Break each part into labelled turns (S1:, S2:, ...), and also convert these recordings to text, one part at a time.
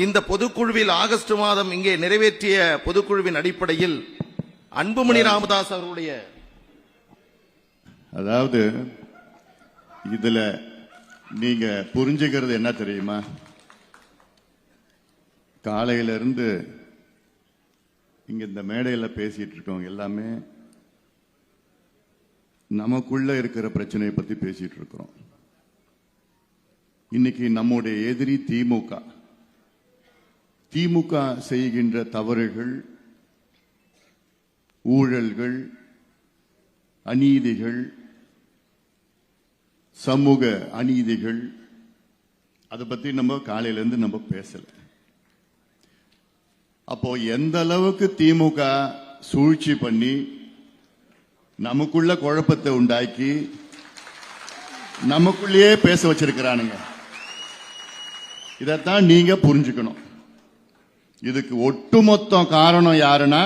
S1: இந்த பொதுக்குழுவில் ஆகஸ்ட் மாதம் இங்கே நிறைவேற்றிய பொதுக்குழுவின் அடிப்படையில் அன்புமணி ராமதாஸ் அவருடைய
S2: அதாவது இதுல நீங்க புரிஞ்சுக்கிறது என்ன தெரியுமா? காலையில இருந்து இங்க இந்த மேடையில பேசிட்டு இருக்கவங்க எல்லாமே. நமக்குள்ள இருக்கிற பிரச்சனையை பத்தி பேசிட்டு இருக்கிறோம். இன்னைக்கு நம்முடைய எதிரி திமுக. திமுக செய்கின்ற தவறுகள் ஊழல்கள் அநீதிகள் சமூக அநீதிகள் அதை பத்தி நம்ம காலையிலேருந்து நம்ம பேசல. அப்போ எந்த அளவுக்கு திமுக சூழ்ச்சி பண்ணி நமக்குள்ள குழப்பத்தை உண்டாக்கி நமக்குள்ளேயே பேச வச்சிருக்கிறானுங்க. இதைத்தான் நீங்க புரிஞ்சுக்கணும். இதுக்கு ஒட்டுமொத்த காரணம் யாருன்னா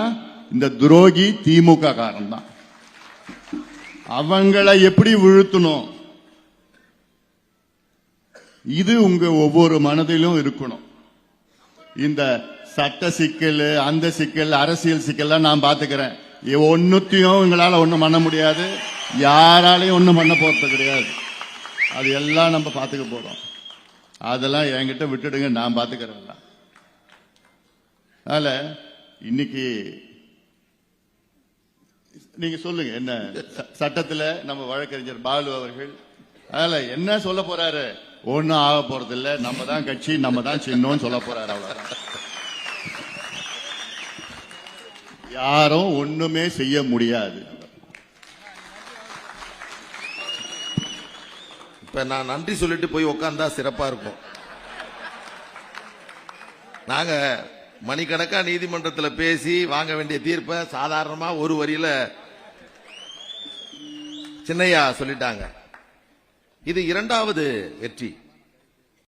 S2: இந்த துரோகி திமுக காரணம் தான் அவங்கள எப்படி விழுத்தணும்? இது உங்க ஒவ்வொரு மனதிலும் இருக்கணும். இந்த சட்ட சிக்கல் அந்த சிக்கல் அரசியல் சிக்கல்லாம் நான் பாத்துக்கிறேன். ஒன்னுத்தையும் ஒண்ணுத்தையும் உங்களால ஒண்ணும் பண்ண முடியாது. யாராலையும் ஒண்ணும் பண்ண போறது கிடையாது. அது எல்லாம் நம்ம பாத்துக்க போறோம். அதெல்லாம் என்கிட்ட விட்டுடுங்க நான் பாத்துக்கிறேன் எல்லாம். அதனால இன்னைக்கு நீங்க சொல்லுங்க என்ன? ச- சட்டத்துல நம்ம வழக்கறிஞர் பாலு அவர்கள் அதனால என்ன சொல்ல போறாரு? ஒன்னும் ஆக போறது இல்ல நம்ம தான் கட்சி நம்ம தான் சின்னோன்னு சொல்ல போறாரு அவ்வளவுதான். யாரும் ஒண்ணுமே செய்ய முடியாது.
S1: இப்ப நான் நன்றி சொல்லிட்டு போய் உட்கார்ந்தா சிறப்பா இருக்கும். நாங்க மணிக்கணக்கா நீதிமன்றத்துல பேசி வாங்க வேண்டிய தீர்ப்பை சாதாரணமா ஒரு வரியில சின்னையா சொல்லிட்டாங்க. இது இரண்டாவது வெற்றி.